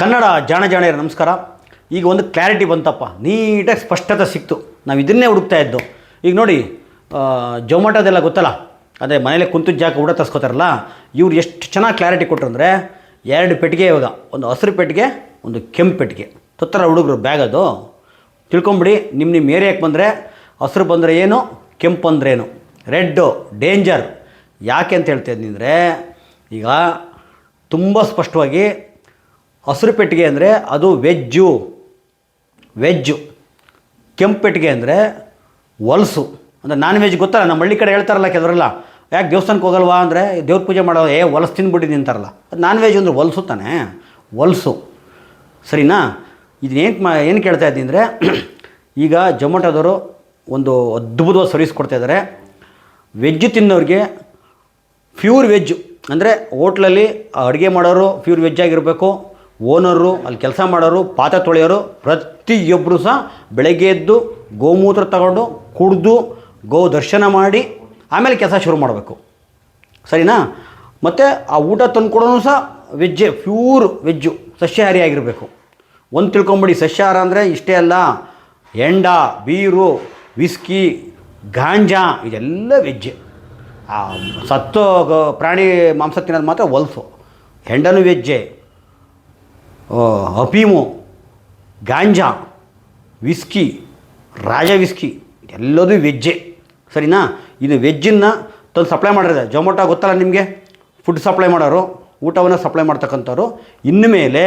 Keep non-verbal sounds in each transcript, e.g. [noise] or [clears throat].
ಕನ್ನಡ ಜಾಣ ಜಾಣೆಯರ ನಮಸ್ಕಾರ. ಈಗ ಒಂದು ಕ್ಲಾರಿಟಿ ಬಂತಪ್ಪ. ನೀಟಾಗಿ ಸ್ಪಷ್ಟತೆ ಸಿಕ್ತು. ನಾವು ಇದನ್ನೇ ಹುಡುಕ್ತಾ ಇದ್ದು. ಈಗ ನೋಡಿ ಜೊಮ್ಯಾಟೋದೆಲ್ಲ ಗೊತ್ತಲ್ಲ? ಅದೇ ಮನೇಲಿ ಕುಂತು ಜಾಗ ಊಟ ತರಿಸ್ಕೋತಾರಲ್ಲ, ಇವ್ರು ಎಷ್ಟು ಚೆನ್ನಾಗಿ ಕ್ಲಾರಿಟಿ ಕೊಟ್ಟರು ಅಂದರೆ, ಎರಡು ಪೆಟ್ಟಿಗೆ ಇವಾಗ. ಒಂದು ಹಸಿರು ಪೆಟ್ಟಿಗೆ, ಒಂದು ಕೆಂಪು ಪೆಟ್ಟಿಗೆ. ತೊತ್ತರ ಹುಡುಗರು ಬ್ಯಾಗ್ ಅದು. ತಿಳ್ಕೊಂಬಿಡಿ ನಿಮ್ಮ ನಿಮ್ಮ ಏರಿಯಾಕ್ಕೆ ಬಂದರೆ, ಹಸಿರು ಬಂದರೆ ಏನು, ಕೆಂಪು ಅಂದರೆ ಏನು? ರೆಡ್ಡು ಡೇಂಜರ್ ಯಾಕೆ ಅಂತ ಹೇಳ್ತಾ ಇದ್ದೀನಿ ಈಗ ತುಂಬ ಸ್ಪಷ್ಟವಾಗಿ ಹಸಿರು ಪೆಟ್ಟಿಗೆ ಅಂದರೆ ಅದು ವೆಜ್ಜು. ವೆಜ್ಜು. ಕೆಂಪು ಪೆಟ್ಟಿಗೆ ಅಂದರೆ ಹೊಲಸು ಅಂದರೆ ನಾನ್ ವೆಜ್ ಗೊತ್ತಲ್ಲ ನಮ್ಮ ಹಳ್ಳಿ ಕಡೆ ಹೇಳ್ತಾರಲ್ಲ ಕೆಲವರೆಲ್ಲ, ಯಾಕೆ ದೇವಸ್ಥಾನಕ್ಕೆ ಹೋಗಲ್ವಾ ಅಂದರೆ ದೇವ್ರ ಪೂಜೆ ಮಾಡೋ, ಏ ಹೊಲಸು ತಿಂದ್ಬಿಟ್ಟಿದ್ದೀನಿ ಅಂತಾರಲ್ಲ ಅದು ನಾನ್ ವೆಜ್ ಅಂದರೆ ಹೊಲಸು ತಾನೆ ಹೊಲಸು ಸರಿನಾ? ಇದನ್ನೇನು ಮಾ, ಏನು ಕೇಳ್ತಾ ಇದ್ದೀನಿ ಅಂದರೆ, [clears throat] ಈಗ ಜೊಮೊಟೊದವರು ಒಂದು ಅದ್ಭುತವಾದ ಸರ್ವಿಸ್ ಕೊಡ್ತಾ ಇದ್ದಾರೆ ವೆಜ್ ತಿನ್ನೋರಿಗೆ ಪ್ಯೂರ್ ವೆಜ್ಜು ಅಂದರೆ ಹೋಟ್ಲಲ್ಲಿ ಅಡುಗೆ ಮಾಡೋರು ಪ್ಯೂರ್ ವೆಜ್ ಆಗಿರಬೇಕು ಓನರು, ಅಲ್ಲಿ ಕೆಲಸ ಮಾಡೋರು, ಪಾತ್ರೆ ತೊಳೆಯೋರು ಪ್ರತಿಯೊಬ್ಬರು ಸಹ ಬೆಳಗ್ಗೆ ಎದ್ದು ಗೋಮೂತ್ರ ತಗೊಂಡು ಕುಡಿದು ಗೋ ದರ್ಶನ ಮಾಡಿ ಆಮೇಲೆ ಕೆಲಸ ಶುರು ಮಾಡಬೇಕು. ಸರಿನಾ? ಮತ್ತು ಆ ಊಟ ತಂದ್ಕೊಡೋನು ಸಹ ವೆಜ್ಜೆ, ಪ್ಯೂರ್ ವೆಜ್ಜು, ಸಸ್ಯಾಹಾರಿ ಆಗಿರಬೇಕು. ಒಂದು ತಿಳ್ಕೊಂಬಿಡಿ, ಸಸ್ಯಾಹಾರ ಅಂದರೆ ಇಷ್ಟೇ ಅಲ್ಲ. ಎಂಡ, ಬೀರು, ವಿಸ್ಕಿ, ಗಾಂಜಾ, ಇದೆಲ್ಲ ವೆಜ್ಜೆ. ಆ ಸತ್ತು ಪ್ರಾಣಿ ಮಾಂಸ ತಿನ್ನೋದು ಮಾತ್ರ ಹೊಲ್ಸು ಹೆಂಡನು ವೆಜ್ಜೆ. ಅಫೀಮು ಗಾಂಜಾ, ವಿಸ್ಕಿ, ರಾಜ ವಿಸ್ಕಿ ಎಲ್ಲದೂ ವೆಜ್ಜೆ. ಸರಿನಾ? ಇದು ವೆಜ್ಜನ್ನು ತಂದು ಸಪ್ಲೈ ಮಾಡಿದೆ ಜೊಮೊಟೊ ಗೊತ್ತಲ್ಲ ನಿಮಗೆ? ಫುಡ್ ಸಪ್ಲೈ ಮಾಡೋರು, ಊಟವನ್ನು ಸಪ್ಲೈ ಮಾಡ್ತಕ್ಕಂಥವ್ರು. ಮೇಲೆ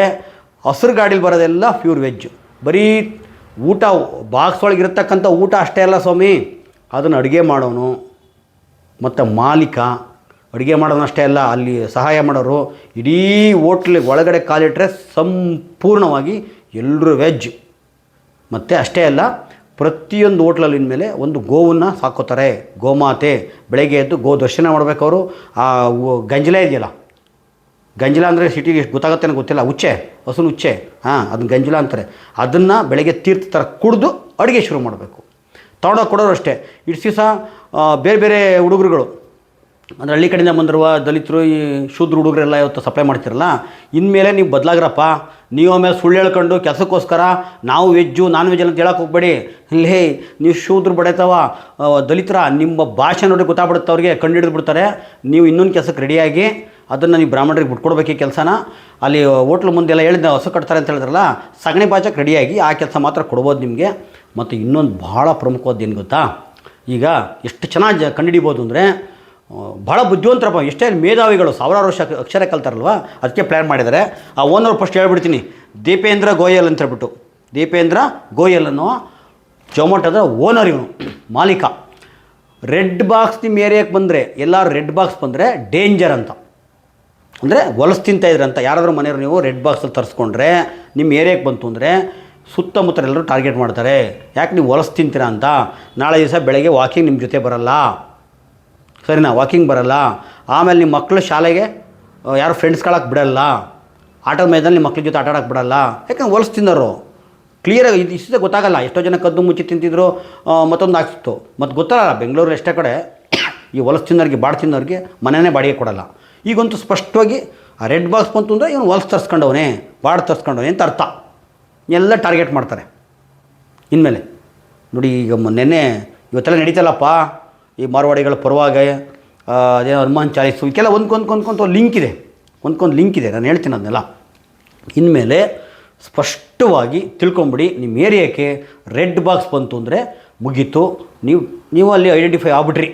ಹಸಿರು ಗಾಡೀಲಿ ಬರೋದೆಲ್ಲ ಪ್ಯೂರ್ ವೆಜ್ ಬರೀ ಊಟ ಬಾಕ್ಸ್ ಒಳಗೆ ಇರತಕ್ಕಂಥ ಊಟ ಅಷ್ಟೇ ಅಲ್ಲ ಸ್ವಾಮಿ. ಅದನ್ನು ಅಡುಗೆ ಮಾಡೋನು. ಮತ್ತು ಮಾಲೀಕ ಅಡುಗೆ ಮಾಡೋದಷ್ಟೇ ಅಲ್ಲ, ಅಲ್ಲಿ ಸಹಾಯ ಮಾಡೋರು ಇಡೀ ಹೋಟ್ಲಿಗೆ ಒಳಗಡೆ ಕಾಲಿಟ್ಟರೆ ಸಂಪೂರ್ಣವಾಗಿ ಎಲ್ಲರೂ ವೆಜ್. ಮತ್ತು ಅಷ್ಟೇ ಅಲ್ಲ, ಪ್ರತಿಯೊಂದು ಹೋಟ್ಲಲ್ಲಿ ಮೇಲೆ ಒಂದು ಗೋವನ್ನು ಸಾಕೋತಾರೆ ಗೋಮಾತೆ. ಬೆಳಗ್ಗೆ ಎದ್ದು ಗೋ ದರ್ಶನ ಮಾಡ್ಬೇಕು ಅವರು. ಆ ಗಂಜಲ ಇದೆಯಲ್ಲ? ಗಂಜಲ ಅಂದರೆ ಸಿಟಿಗೆ ಎಷ್ಟು ಗೊತ್ತಾಗುತ್ತೆ ಗೊತ್ತಿಲ್ಲ, ಉಚ್ಚೆ, ಹಸುನ ಉಚ್ಚೆ. ಹಾಂ ಅದನ್ನ ಗಂಜಲ ಅಂತಾರೆ. ಅದನ್ನು ಬೆಳಗ್ಗೆ ತೀರ್ಥ ಥರ ಕುಡಿದು ಅಡುಗೆ ಶುರು ಮಾಡಬೇಕು. ತಗೊಂಡೋಗಿ ಕೊಡೋರು ಅಷ್ಟೇ. ಇಷ್ಟು ದಿವಸ ಬೇರೆ ಬೇರೆ ಹುಡುಗರುಗಳು ಅಂದರೆ ಹಳ್ಳಿ ಕಡೆಯಿಂದ ಬಂದಿರುವ ದಲಿತರು, ಈ ಶೂದ್ರ ಹುಡುಗರೆಲ್ಲ ಇವತ್ತು ಸಪ್ಲೈ ಮಾಡ್ತಿರಲ್ಲ, ಇನ್ಮೇಲೆ ನೀವು ಬದಲಾಗ್ರಪ್ಪ. ನೀವು ಆಮೇಲೆ ಸುಳ್ಳು ಹೇಳ್ಕೊಂಡು ಕೆಲಸಕ್ಕೋಸ್ಕರ ನಾವು ವೆಜ್ಜು ನಾನ್ ವೆಜ್ ಅಂತ ಹೇಳಕ್ಕೆ ಹೋಗ್ಬೇಡಿ. ಲೇ, ನೀವು ಶೂದ್ರ ಬಡತವ ದಲಿತರ, ನಿಮ್ಮ ಭಾಷೆ ನೋಡಿ ಗೊತ್ತಾಗ್ಬಿಡುತ್ತೆ ಅವ್ರಿಗೆ, ಕಂಡು ಹಿಡಿದು ಬಿಡ್ತಾರೆ. ನೀವು ಇನ್ನೊಂದು ಕೆಲಸಕ್ಕೆ ರೆಡಿಯಾಗಿ ಅದನ್ನು ನೀವು ಬ್ರಾಹ್ಮಣರಿಗೆ ಬಿಟ್ಕೊಡ್ಬೇಕು ಈ ಕೆಲಸನ. ಅಲ್ಲಿ ಹೋಟ್ಲ್ ಮುಂದೆಲ್ಲ ಹೇಳಿದ ಹೊಸ ಕಟ್ತಾರೆ ಅಂತ ಹೇಳಿದ್ರಲ್ಲ, ಸಗಣಿ ಬಾಚಕ್ಕೆ ರೆಡಿಯಾಗಿ ಆ ಕೆಲಸ ಮಾತ್ರ ಕೊಡ್ಬೋದು ನಿಮಗೆ. ಮತ್ತು ಇನ್ನೊಂದು ಭಾಳ ಪ್ರಮುಖವಾದ ಏನು ಗೊತ್ತಾ? ಈಗ ಎಷ್ಟು ಚೆನ್ನಾಗಿ ಕಂಡುಹಿಡಿಬೋದು ಅಂದರೆ ಭಾಳ ಬುದ್ಧಿವಂತರಪ್ಪ ಎಷ್ಟೇ ಮೇಧಾವಿಗಳು ಸಾವಿರಾರು ವರ್ಷ ಅಕ್ಷರ ಕಲ್ತಾರಲ್ವ? ಅದಕ್ಕೆ ಪ್ಲ್ಯಾನ್ ಮಾಡಿದ್ದಾರೆ. ಆ ಓನರ್ ಫಸ್ಟ್ ಹೇಳ್ಬಿಡ್ತೀನಿ. ದೀಪೇಂದ್ರ ಗೋಯಲ್ ಅಂತ ಹೇಳ್ಬಿಟ್ಟು. ದೀಪೇಂದ್ರ ಗೋಯಲ್ ಅನ್ನೋ ಜೊಮೊಟೊದ ಓನರ್ ಇವನು, ಮಾಲೀಕ. ರೆಡ್ ಬಾಕ್ಸ್ ನಿಮ್ಮ ಏರಿಯಾಗೆ ಬಂದರೆ, ಎಲ್ಲರೂ ರೆಡ್ ಬಾಕ್ಸ್ ಬಂದರೆ ಡೇಂಜರ್ ಅಂತ. ಅಂದರೆ ಹೊಲಸು ತಿಂತಾ ಇದ್ರಂತ ಯಾರಾದರೂ ಮನೆಯವರು ನೀವು ರೆಡ್ ಬಾಕ್ಸಲ್ಲಿ ತರಿಸ್ಕೊಂಡ್ರೆ ನಿಮ್ಮ ಏರಿಯಾಕ್ಕೆ ಬಂತು ಅಂದರೆ ಸುತ್ತಮುತ್ತ ಎಲ್ಲರೂ ಟಾರ್ಗೆಟ್ ಮಾಡ್ತಾರೆ. ಯಾಕೆ ನೀವು ಹೊಲಸು ತಿಂತೀರಾ ಅಂತ? ನಾಳೆ ದಿವಸ ಬೆಳಗ್ಗೆ ವಾಕಿಂಗ್ ನಿಮ್ಮ ಜೊತೆ ಬರಲ್ಲ. ಸರಿನಾ ವಾಕಿಂಗ್ ಬರಲ್ಲ. ಆಮೇಲೆ ನಿಮ್ಮ ಮಕ್ಕಳು ಶಾಲೆಗೆ ಯಾರು ಫ್ರೆಂಡ್ಸ್ಗಳಕ್ಕೆ ಬಿಡಲ್ಲ. ಆಟದ ಮೈದಾನ ನಿಮ್ಮ ಮಕ್ಳ ಜೊತೆ ಆಟ ಆಡೋಕ್ಕೆ ಬಿಡಲ್ಲ. ಯಾಕಂದ್ರೆ ಹೊಲಸು ತಿನ್ನೋರು. ಕ್ಲಿಯರಾಗಿ ಇದು ಇಷ್ಟೇ ಗೊತ್ತಾಗಲ್ಲ. ಎಷ್ಟೋ ಜನ ಕದ್ದು ಮುಚ್ಚಿ ತಿಂತಿದ್ರು ಮತ್ತೊಂದು ಆಗ್ತಿತ್ತು. ಮತ್ತು ಗೊತ್ತಲ್ಲ ಬೆಂಗಳೂರು ಎಷ್ಟೇ ಕಡೆ, ಈ ಹೊಲಸು ತಿನ್ನೋರಿಗೆ, ಬಾಡ್ ತಿನ್ನೋರಿಗೆ ಮನೆಯೇ ಬಾಡಿಗೆ ಕೊಡಲ್ಲ. ಈಗಂತೂ ಸ್ಪಷ್ಟವಾಗಿ, ಆ ರೆಡ್ ಬಾಕ್ಸ್ ಬಂತು ಅಂದರೆ ಇವನು ಹೊಲಸು ತರ್ಸ್ಕೊಂಡವನೇ, ಬಾಡ್ ತರ್ಸ್ಕೊಂಡವನೇ ಅಂತ ಅರ್ಥ. ಎಲ್ಲ ಟಾರ್ಗೆಟ್ ಮಾಡ್ತಾರೆ. ಇನ್ಮೇಲೆ, ನೋಡಿ ಈಗ ನೆನ್ನೆ ಇವತ್ತೆಲ್ಲ ನಡೀತಲ್ಲಪ್ಪ. ಈ ಮಾರ್ವಾಡಿಗಳ ಪರವಾಗಿ ಅದೇನೋ ಹನುಮಾನ್ ಚಾಲೀಸು ಇದಕ್ಕೆಲ್ಲ ಒಂದ್ಕೊಂದು ಕೊಂದ್ಕೊಂತ ಲಿಂಕ್ ಇದೆ. ಒಂದ್ಕೊಂದು ಲಿಂಕ್ ಇದೆ. ನಾನು ಹೇಳ್ತೀನಿ ಅದನ್ನೆಲ್ಲ. ಇನ್ಮೇಲೆ ಸ್ಪಷ್ಟವಾಗಿ ತಿಳ್ಕೊಂಬಿಡಿ, ನಿಮ್ಮ ಏರಿಯಾಕ್ಕೆ ರೆಡ್ ಬಾಕ್ಸ್ ಬಂತು ಅಂದರೆ ಮುಗೀತು. ನೀವು ನೀವು ಅಲ್ಲಿ ಐಡೆಂಟಿಫೈ ಆಗ್ಬಿಟ್ರಿ.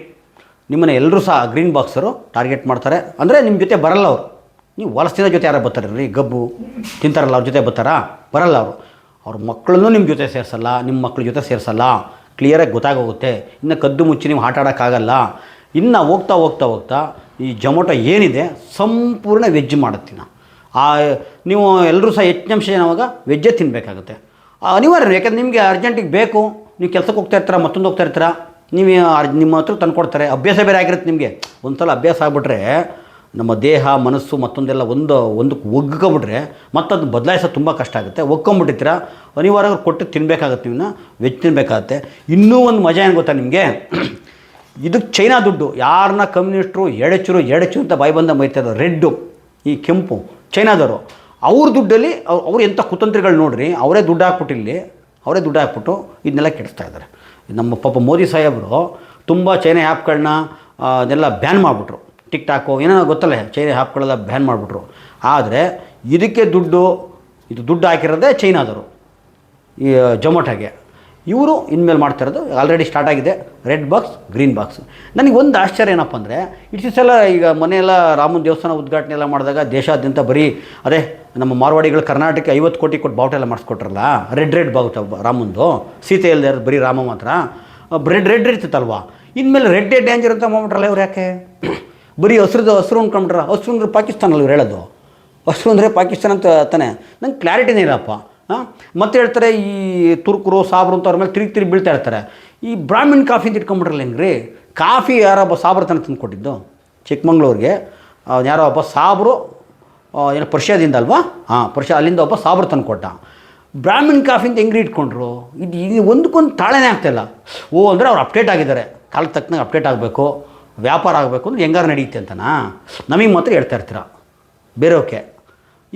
ನಿಮ್ಮನ್ನ ಎಲ್ಲರೂ ಸಹ ಗ್ರೀನ್ ಬಾಕ್ಸರು ಟಾರ್ಗೆಟ್ ಮಾಡ್ತಾರೆ. ಅಂದರೆ ನಿಮ್ಮ ಜೊತೆ ಬರಲ್ಲ ಅವರು. ನೀವು ವಲಸಿನ ಜೊತೆ ಯಾರು ಬರ್ತಾರೆ? ರೀ, ಗಬ್ಬು, ತಿಂತಾರಲ್ಲ, ಅವ್ರ ಜೊತೆ ಬರ್ತಾರಾ? ಬರಲ್ಲ ಅವರು. ಅವ್ರ ಮಕ್ಕಳನ್ನೂ ನಿಮ್ಮ ಜೊತೆ ಸೇರಿಸಲ್ಲ, ನಿಮ್ಮ ಮಕ್ಕಳ ಜೊತೆ ಸೇರಿಸಲ್ಲ. ಕ್ಲಿಯರಾಗಿ ಗೊತ್ತಾಗೋಗುತ್ತೆ. ಇನ್ನು ಕದ್ದು ಮುಚ್ಚಿ ನೀವು ಆಟ ಆಡೋಕ್ಕಾಗಲ್ಲ ಇನ್ನು ಹೋಗ್ತಾ ಹೋಗ್ತಾ ಹೋಗ್ತಾ ಈ ಜೊಮೊಟೊ ಏನಿದೆ ಸಂಪೂರ್ಣ ವೆಜ್ ಮಾಡುತ್ತೀನ. ಆ, ನೀವು ಎಲ್ಲರೂ ಸಹ ಹೆಚ್ಚಿನಂಶ ಏನಾವಾಗ ವೆಜ್ಜೇ ತಿನ್ನಬೇಕಾಗುತ್ತೆ ಅನಿವಾರ್ಯ ಯಾಕಂದ್ರೆ ನಿಮಗೆ ಅರ್ಜೆಂಟಿಗೆ ಬೇಕು. ನೀವು ಕೆಲಸಕ್ಕೆ ಹೋಗ್ತಾ ಇರ್ತೀರ, ಮತ್ತೊಂದು ಹೋಗ್ತಾ ಇರ್ತೀರ, ನೀವು ನಿಮ್ಮ ಹತ್ರ ತಂದು ಕೊಡ್ತಾರೆ ಅಭ್ಯಾಸ ಬೇರೆ ಆಗಿರುತ್ತೆ ನಿಮಗೆ. ಒಂದು ಸಲ ಅಭ್ಯಾಸ ಆಗಿಬಿಟ್ರೆ ನಮ್ಮ ದೇಹ, ಮನಸ್ಸು ಮತ್ತೊಂದೆಲ್ಲ ಒಂದು ಒಂದಕ್ಕೆ ಒಗ್ಕೊಬಿಟ್ರೆ ಮತ್ತದು ಬದಲಾಯಿಸೋದು ತುಂಬ ಕಷ್ಟ ಆಗುತ್ತೆ. ಒಗ್ಕೊಂಬಿಟ್ಟಿರ್ತೀರ ಅನಿವಾರ್ಯ ಕೊಟ್ಟು ತಿನ್ನಬೇಕಾಗತ್ತೆ ನೀವು ವೆಜ್ ತಿನ್ನಬೇಕಾಗತ್ತೆ ಇನ್ನೂ ಒಂದು ಮಜಾ ಏನು ಗೊತ್ತಾ ನಿಮಗೆ? ಇದಕ್ಕೆ ಚೈನಾ ದುಡ್ಡು ಯಾರನ್ನ ಕಮ್ಯುನಿಸ್ಟ್ರು ಎಡಚರು ಎಡಚು ಅಂತ ಬಾಯಿ ಬಂದ ಮೈತಾರೆ ರೆಡ್ಡು, ಈ ಕೆಂಪು, ಚೈನಾದವರು. ಅವ್ರ ದುಡ್ಡಲ್ಲಿ ಅವ್ರು ಎಂಥ ಕುತಂತ್ರಿಗಳು ನೋಡ್ರಿ, ಅವರೇ ದುಡ್ಡು ಹಾಕ್ಬಿಟ್ಟು ಇಲ್ಲಿ, ಅವರೇ ದುಡ್ಡು ಹಾಕ್ಬಿಟ್ಟು ಇದನ್ನೆಲ್ಲ ಕೆಡಿಸ್ತಾ ಇದ್ದಾರೆ. ನಮ್ಮ ಪಾಪ ಮೋದಿ ಸಾಹೇಬರು ತುಂಬ ಚೈನಾ ಆ್ಯಪ್ಗಳನ್ನ ಅದೆಲ್ಲ ಬ್ಯಾನ್ ಮಾಡಿಬಿಟ್ರು. ಟಿಕ್ ಟಾಕು ಏನೋ ಗೊತ್ತಲ್ಲ ಚೈನಾ ಆ್ಯಪ್ಗಳೆಲ್ಲ ಬ್ಯಾನ್ ಮಾಡಿಬಿಟ್ರು. ಆದರೆ ಇದಕ್ಕೆ ದುಡ್ಡು, ಇದು ದುಡ್ಡು ಹಾಕಿರೋದೇ ಚೈನಾದವರು ಈ ಜೊಮೊಟೋಗೆ. ಇವರು ಇನ್ಮೇಲೆ ಮಾಡ್ತಾ ಇರೋದು ಆಲ್ರೆಡಿ ಸ್ಟಾರ್ಟ್ ಆಗಿದೆ ರೆಡ್ ಬಾಕ್ಸ್ ಗ್ರೀನ್ ಬಾಕ್ಸ್ ನನಗೆ ಒಂದು ಆಶ್ಚರ್ಯ ಏನಪ್ಪ ಅಂದರೆ ಎಲ್ಲ ಈಗ ಮನೆಯೆಲ್ಲ ರಾಮನ ದೇವಸ್ಥಾನ ಉದ್ಘಾಟನೆ ಎಲ್ಲ ಮಾಡಿದಾಗ ದೇಶಾದ್ಯಂತ ಬರೀ, ಅದೇ ನಮ್ಮ ಮಾರ್ವಾಡಿಗಳು ಕರ್ನಾಟಕ ಐವತ್ತು ಕೋಟಿ ಕೊಟ್ಟು ಬಾವುಟ ಎಲ್ಲ ಮಾಡಿಸ್ಕೊಟ್ರಲ್ಲ ರೆಡ್ ರೆಡ್ ಬಾವುಟ ರಾಮಂದು, ಸೀತೆ ಇಲ್ಲದೆ ಬರೀ ರಾಮ ಮಾತ್ರ ರೆಡ್ ರೆಡ್ ಇರ್ತಿತ್ತಲ್ವಾ? ಇನ್ಮೇಲೆ ರೆಡ್ಡೇ ಡೇಂಜರ್ ಅಂತ ಮಾಡ್ಬಿಟ್ರಲ್ಲ ಇವ್ರು ಯಾಕೆ? ಬರೀ ಹಸ್ರದ್ದು ಹಸ್ರು ಅಂದ್ಕೊಂಡ್ರ ಹಸ್ರು ಅಂದ್ರೆ ಪಾಕಿಸ್ತಾನ ಅಲ್ಲ ಹೇಳೋದು? ಹಸ್ರು ಅಂದರೆ ಪಾಕಿಸ್ತಾನ ಅಂತ ತಾನೆ. ನಂಗೆ ಕ್ಲಾರಿಟಿನೇ ಇಲ್ಲಪ್ಪ. ಹಾಂ? ಮತ್ತೆ ಹೇಳ್ತಾರೆ ಈ ತುರ್ಕರು, ಸಾಬ್ರು ಅಂತ ಅವ್ರ ಮೇಲೆ ತಿರುಗಿ ತಿರುಗಿ ಬೀಳ್ತಾ ಇರ್ತಾರೆ. ಈ ಬ್ರಾಹ್ಮಿಣ್ ಕಾಫಿ ಅಂತ ಇಟ್ಕೊಂಡ್ಬಿಟ್ರಲ್ಲ ಹೆಂಗ್ರಿ? ಕಾಫಿ ಯಾರೊಬ್ಬ ಸಾಬ್ರ ತನಕ ತಂದು ಕೊಟ್ಟಿದ್ದು ಚಿಕ್ಕಮಂಗ್ಳೂರಿಗೆ. ಯಾರೋ ಒಬ್ಬ ಸಾಬ್ರು ಏನು ಪರ್ಷ್ಯಾದಿಂದ ಅಲ್ವಾ? ಹಾಂ, ಪರ್ಷ್ಯಾ ಅಲ್ಲಿಂದ ಒಬ್ಬ ಸಾಬ್ರು ತಂದು ಕೊಟ್ಟ. ಬ್ರಾಹ್ಮಿಣ್ ಕಾಫಿ ಅಂತ ಹೆಂಗ್ರಿ ಇಟ್ಕೊಂಡ್ರು? ಇದು ಇದು ಒಂದಕ್ಕೊಂದು ತಾಳೆನೇ ಆಗ್ತಾಯಿಲ್ಲ ಓ, ಅಂದರೆ ಅವ್ರು ಅಪ್ಡೇಟ್ ಆಗಿದ್ದಾರೆ. ಕಾಲಕ್ಕೆ ತಕ್ಕನಾಗ ಅಪ್ಡೇಟ್ ಆಗಬೇಕು. ವ್ಯಾಪಾರ ಆಗಬೇಕು ಅಂದ್ರೆ ಹೆಂಗಾರು ನಡೆಯುತ್ತೆ ಅಂತನಾ? ನಮಗೆ ಮಾತ್ರ ಹೇಳ್ತಾ ಇರ್ತೀರ. ಬೇರೆಯವಕ್ಕೆ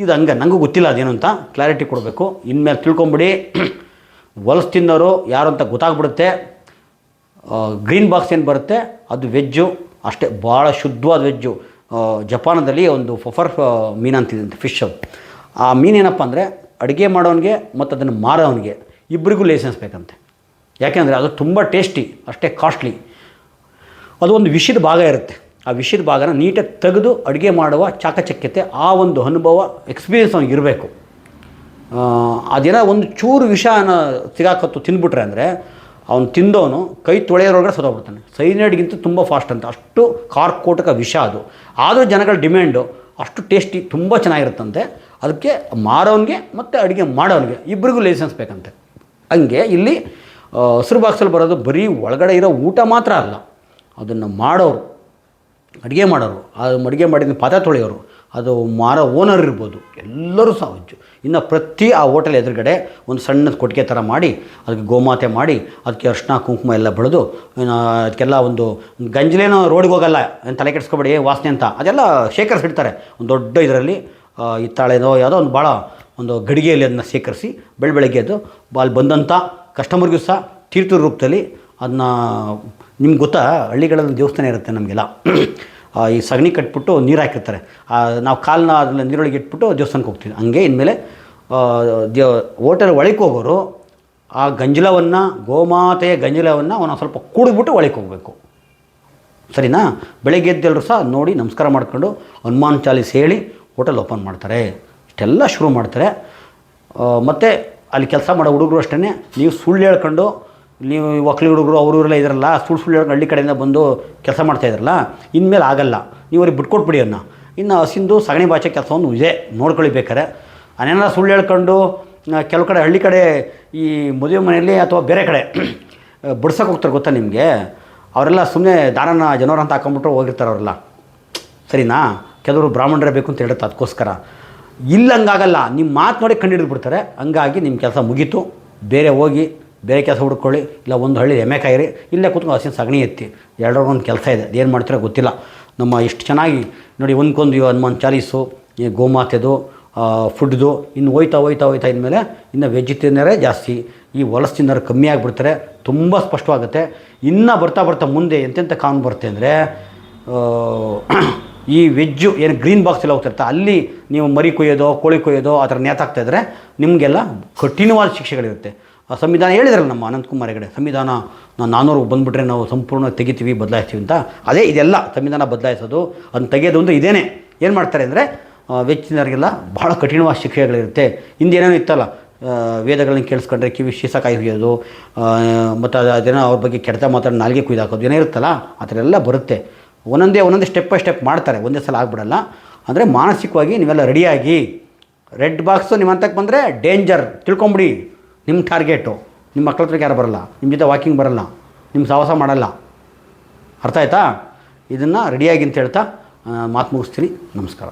ಇದು ಹಂಗೆ ನನಗೂ ಗೊತ್ತಿಲ್ಲ ಅದೇನು ಅಂತ. ಕ್ಲಾರಿಟಿ ಕೊಡಬೇಕು. ಇನ್ಮೇಲೆ ತಿಳ್ಕೊಂಬಿಡಿ. ಹೊಲಸು ತಿನ್ನೋರು ಯಾರು ಅಂತ ಗೊತ್ತಾಗ್ಬಿಡುತ್ತೆ. ಗ್ರೀನ್ ಬಾಕ್ಸ್ ಏನು ಬರುತ್ತೆ? ಅದು ವೆಜ್ಜು ಅಷ್ಟೇ, ಭಾಳ ಶುದ್ಧವಾದ ವೆಜ್ಜು ಜಪಾನದಲ್ಲಿ ಒಂದು ಫಫರ್ ಮೀನು ಅಂತಿದೆ ಫಿಶ್ ಅದು. ಆ ಮೀನೇನಪ್ಪ ಅಂದರೆ, ಅಡುಗೆ ಮಾಡೋನಿಗೆ ಮತ್ತು ಅದನ್ನು ಮಾರೋವನಿಗೆ ಇಬ್ಬರಿಗೂ ಲೈಸೆನ್ಸ್ ಬೇಕಂತೆ. ಯಾಕೆಂದರೆ ಅದು ತುಂಬ ಟೇಸ್ಟಿ ಅಷ್ಟೇ ಕಾಸ್ಟ್ಲಿ ಅದು ಒಂದು ವಿಷದ ಭಾಗ ಇರುತ್ತೆ. ಆ ವಿಷದ ಭಾಗನ ನೀಟಾಗಿ ತೆಗೆದು ಅಡುಗೆ ಮಾಡುವ ಚಾಕಚಕ್ಯತೆ, ಆ ಒಂದು ಅನುಭವ ಎಕ್ಸ್ಪೀರಿಯನ್ಸ್ ಅವ್ನಿಗೆ ಇರಬೇಕು. ಅದೇನೋ ಒಂದು ಚೂರು ವಿಷನ ಸಿಗಾಕತ್ತು ತಿಂದ್ಬಿಟ್ರೆ ಅಂದರೆ ಅವ್ನು ತಿಂದವನು ಕೈ ತೊಳೆಯೋರೊಳಗಡೆ ಸತ್ತೋಗ್ಬಿಡ್ತಾನೆ. ಸೈನೈಡ್ಗಿಂತ ತುಂಬ ಫಾಸ್ಟ್ ಅಂತ. ಅಷ್ಟು ಕಾರ್ಕೋಟಕ ವಿಷ ಅದು. ಆದರೂ ಜನಗಳ ಡಿಮ್ಯಾಂಡು ಅಷ್ಟು ಟೇಸ್ಟಿ ತುಂಬ ಚೆನ್ನಾಗಿರುತ್ತಂತೆ. ಅದಕ್ಕೆ ಮಾರೋನಿಗೆ ಮತ್ತು ಅಡುಗೆ ಮಾಡೋನಿಗೆ ಇಬ್ಬರಿಗೂ ಲೈಸೆನ್ಸ್ ಬೇಕಂತೆ. ಹಂಗೆ ಇಲ್ಲಿ ಹಸಿರು ಬಾಕ್ಸಲ್ಲಿ ಬರೋದು ಬರೀ ಒಳಗಡೆ ಇರೋ ಊಟ ಮಾತ್ರ ಅಲ್ಲ. ಅದನ್ನು ಮಾಡೋರು, ಅಡುಗೆ ಮಾಡೋರು, ಅದು ಅಡುಗೆ ಮಾಡಿದ ಪಾತ್ರೆ ತೊಳೆಯೋರು, ಅದು ಮಾರೋ ಓನರ್ ಇರ್ಬೋದು. ಎಲ್ಲರೂ ಹುಚ್ಚು. ಇನ್ನು ಪ್ರತಿ ಆ ಹೋಟೆಲ್ ಎದುರುಗಡೆ ಒಂದು ಸಣ್ಣದ ಕೊಟ್ಟಿಗೆ ಥರ ಮಾಡಿ, ಅದಕ್ಕೆ ಗೋಮಾತೆ ಮಾಡಿ, ಅದಕ್ಕೆ ಅರ್ಶಿನ ಕುಂಕುಮ ಎಲ್ಲ ಬೆಳೆದು ಅದಕ್ಕೆಲ್ಲ ಒಂದು ಗಂಜಲೇನೋ ರೋಡಿಗೆ ಹೋಗಲ್ಲ ತಲೆ ಕೆಡಿಸ್ಕೊಬೇಡಿ ವಾಸನೆ ಅಂತ, ಅದೆಲ್ಲ ಶೇಖರಿಸಿಡ್ತಾರೆ ಒಂದು ದೊಡ್ಡ ಇದರಲ್ಲಿ ಹಿತ್ತಾಳೆನೋ ಯಾವುದೋ ಒಂದು ಭಾಳ ಒಂದು ಗಡಿಗೆಯಲ್ಲಿ ಅದನ್ನ ಶೇಖರಿಸಿ ಬೆಳ ಬೆಳಗ್ಗೆ ಅದು ಅಲ್ಲಿ ಬಂದಂಥ ಕಸ್ಟಮರ್ಗೂ ಸಹ ತೀರ್ಥ ರೂಪದಲ್ಲಿ ಅದನ್ನ ನಿಮ್ಗೆ ಗೊತ್ತಾ? ಹಳ್ಳಿಗಳಲ್ಲಿ ದೇವಸ್ಥಾನ ಇರುತ್ತೆ ನಮಗೆಲ್ಲ. ಈ ಸಗಣಿ ಕಟ್ಬಿಟ್ಟು ನೀರು ಹಾಕಿರ್ತಾರೆ. ನಾವು ಕಾಲನ್ನ ಅದನ್ನ ನೀರೊಳಗೆ ಇಟ್ಬಿಟ್ಟು ದೇವಸ್ಥಾನಕ್ಕೆ ಹೋಗ್ತೀವಿ. ಹಂಗೆ ಇನ್ಮೇಲೆ ದೇವ ಹೋಟೆಲ್ ಒಳಗೆ ಹೋಗೋರು ಆ ಗಂಜಲವನ್ನು, ಗೋಮಾತೆಯ ಗಂಜಲವನ್ನು ಒಂದೊಂದು ಸ್ವಲ್ಪ ಕುಡಿದ್ಬಿಟ್ಟು ಒಳಕ್ಕೆ ಹೋಗಬೇಕು. ಸರಿನಾ? ಬೆಳಗ್ಗೆ ಎದ್ದೆಲ್ಲರೂ ಸಹ ನೋಡಿ ನಮಸ್ಕಾರ ಮಾಡ್ಕೊಂಡು ಹನುಮಾನ್ ಚಾಲೀಸ್ ಹೇಳಿ ಹೋಟೆಲ್ ಓಪನ್ ಮಾಡ್ತಾರೆ. ಇಷ್ಟೆಲ್ಲ ಶುರು ಮಾಡ್ತಾರೆ. ಮತ್ತು ಅಲ್ಲಿ ಕೆಲಸ ಮಾಡೋ ಹುಡುಗರು ಅಷ್ಟೇ ನೀವು ಸುಳ್ಳು ಹೇಳ್ಕೊಂಡು ನೀವು ಒಕ್ಕಲಿ ಹುಡುಗರು, ಅವರು ಇವರೆಲ್ಲ ಇದ್ರಲ್ಲ ಸುಳ್ಳು ಸುಳ್ಳು ಹಳ್ಳಿ ಕಡೆಯಿಂದ ಬಂದು ಕೆಲಸ ಮಾಡ್ತಾ ಇದ್ರಲ್ಲ, ಇನ್ಮೇಲೆ ಆಗಲ್ಲ. ನೀವು ಅವ್ರಿಗೆ ಬಿಟ್ಕೊಟ್ಬಿಡಿ ಅನ್ನ ಇನ್ನು ಹಸಿಂದು ಸಗಣಿ ಬಾಚೆ ಕೆಲಸವನ್ನು ಇದೆ ನೋಡ್ಕೊಳ್ಳಿ ಬೇಕಾರೆ ಅನೇನಾರ ಸುಳ್ಳು ಹೇಳ್ಕೊಂಡು ಕೆಲವು ಕಡೆ, ಹಳ್ಳಿ ಕಡೆ ಈ ಮದುವೆ ಮನೆಯಲ್ಲಿ ಅಥವಾ ಬೇರೆ ಕಡೆ [clears throat] ಬಿಡ್ಸೋಕೆ ಹೋಗ್ತಾರೆ ಗೊತ್ತಾ ನಿಮಗೆ? ಅವರೆಲ್ಲ ಸುಮ್ಮನೆ ದಾನನ ಜನವರ ಅಂತ ಹಾಕೊಂಬಿಟ್ರೆ ಹೋಗಿರ್ತಾರೆ ಅವರೆಲ್ಲ. ಸರಿನಾ? ಕೆಲವರು ಬ್ರಾಹ್ಮಣರೇ ಬೇಕು ಅಂತ ಹೇಳುತ್ತೆ ಅದಕ್ಕೋಸ್ಕರ. ಇಲ್ಲ ಹಂಗಾಗಲ್ಲ ನಿಮ್ಮ ಮಾತು ನೋಡಿ ಕಂಡು ಬಿಡ್ತಾರೆ. ಹಂಗಾಗಿ ನಿಮ್ಮ ಕೆಲಸ ಮುಗೀತು. ಬೇರೆ ಹೋಗಿ ಬೇರೆ ಕೆಲಸ ಹುಡ್ಕೊಳ್ಳಿ, ಇಲ್ಲ ಒಂದು ಹಳ್ಳಿ ಎಮ್ಮೆ ಕಾಯಿರಿ, ಇಲ್ಲೇ ಕೂತ್ಕೊಂಡು ಹಸಿನ ಸಗಣಿ ಎತ್ತಿ ಎರಡರೊಂದು ಕೆಲಸ ಇದೆ ಏನು ಮಾಡ್ತೀರೋ ಗೊತ್ತಿಲ್ಲ. ನಮ್ಮ ಇಷ್ಟು ಚೆನ್ನಾಗಿ ನೋಡಿ, ಒಂದ್ಕೊಂದು ಹನುಮಾನ್ ಚಾಲೀಸು ಗೋಮಾತೆದು ಫುಡ್ದು, ಇನ್ನು ಹೋಯ್ತಾ ಹೋಯ್ತಾ ಹೋಯ್ತಾ ಇನ್ಮೇಲೆ ಇನ್ನು ವೆಜ್ ಜಾಸ್ತಿ. ಈ ವಲಸು ತಿನ್ನೋರು ಕಮ್ಮಿ ಆಗಿಬಿಡ್ತಾರೆ, ತುಂಬ ಸ್ಪಷ್ಟವಾಗುತ್ತೆ. ಇನ್ನು ಬರ್ತಾ ಬರ್ತಾ ಮುಂದೆ ಎಂತೆಂಥ ಕಾನೂನು ಬರುತ್ತೆ ಅಂದರೆ [clears throat] ಈ ವೆಜ್ಜು ಏನು ಗ್ರೀನ್ ಬಾಕ್ಸ್ ಎಲ್ಲ ಹೋಗ್ತಿರ್ತಾ ಅಲ್ಲಿ ನೀವು ಮರಿ ಕೊಯ್ಯೋದೋ, ಕೋಳಿ ಕೊಯ್ಯೋದೋ ಆ ಥರ ನೇತಾಕ್ತಾ ಇದ್ದರೆ ನಿಮಗೆಲ್ಲ ಕಠಿಣವಾದ ಶಿಕ್ಷೆಗಳಿರುತ್ತೆ. ಸಂವಿಧಾನ ಹೇಳಿದ್ರಲ್ಲ ನಮ್ಮ ಅನಂತಕುಮಾರ್ ಹೆಗಡೆ ಸಂವಿಧಾನ ನಾವು ನಾನ್ನೂರು ಬಂದುಬಿಟ್ರೆ ನಾವು ಸಂಪೂರ್ಣ ತೆಗಿತೀವಿ ಬದಲಾಯಿಸ್ತೀವಿ ಅಂತ. ಅದೇ ಇದೆಲ್ಲ ಸಂವಿಧಾನ ಬದಲಾಯಿಸೋದು ಅದನ್ನ ತೆಗೆಯೋದು ಒಂದು ಇದೇನೆ. ಏನು ಮಾಡ್ತಾರೆ ಅಂದರೆ ವೆಚ್ಚಿನವರಿಗೆಲ್ಲ ಭಾಳ ಕಠಿಣವಾದ ಶಿಕ್ಷೆಗಳಿರುತ್ತೆ. ಹಿಂದೇನೇನೋ ಇತ್ತಲ್ಲ ಆ, ವೇದಗಳನ್ನ ಕೇಳಿಸ್ಕೊಂಡ್ರೆ ಕಿವಿ ಶೀಸ ಕಾಯಿ ಹುಯ್ಯೋದು ಮತ್ತು ಅದು ಅದೇನೋ ಅವ್ರ ಬಗ್ಗೆ ಕೆಡ್ತಾ ಮಾತಾಡಿ ನಾಲ್ಗೆ ಕುಯ್ದಾಕೋದು ಏನೋ ಇರುತ್ತಲ್ಲ ಆ ಥರ ಎಲ್ಲ ಬರುತ್ತೆ. ಒಂದೊಂದೇ ಒಂದೊಂದೇ ಸ್ಟೆಪ್ ಬೈ ಸ್ಟೆಪ್ ಮಾಡ್ತಾರೆ ಒಂದೇ ಸಲ ಆಗ್ಬಿಡಲ್ಲ. ಅಂದರೆ ಮಾನಸಿಕವಾಗಿ ನೀವೆಲ್ಲ ರೆಡಿಯಾಗಿ ರೆಡ್ ಬಾಕ್ಸು ನಿಮ್ಮ ಹಂತಕ್ಕೆ ಬಂದರೆ ಡೇಂಜರ್ ತಿಳ್ಕೊಂಬಿಡಿ. ನಿಮ್ಮ ಟಾರ್ಗೆಟು, ನಿಮ್ಮ ಮಕ್ಳ ಹತ್ರಕ್ಕೆ ಯಾರು ಬರಲ್ಲ, ನಿಮ್ಮ ಜೊತೆ ವಾಕಿಂಗ್ ಬರಲ್ಲ, ನಿಮ್ಮ ಸಾಹಸ ಮಾಡಲ್ಲ. ಅರ್ಥ ಆಯ್ತಾ? ಇದನ್ನು ರೆಡಿಯಾಗಿ ಅಂತ ಹೇಳ್ತಾ ಮಾತು ಮುಗಿಸ್ತೀನಿ. ನಮಸ್ಕಾರ.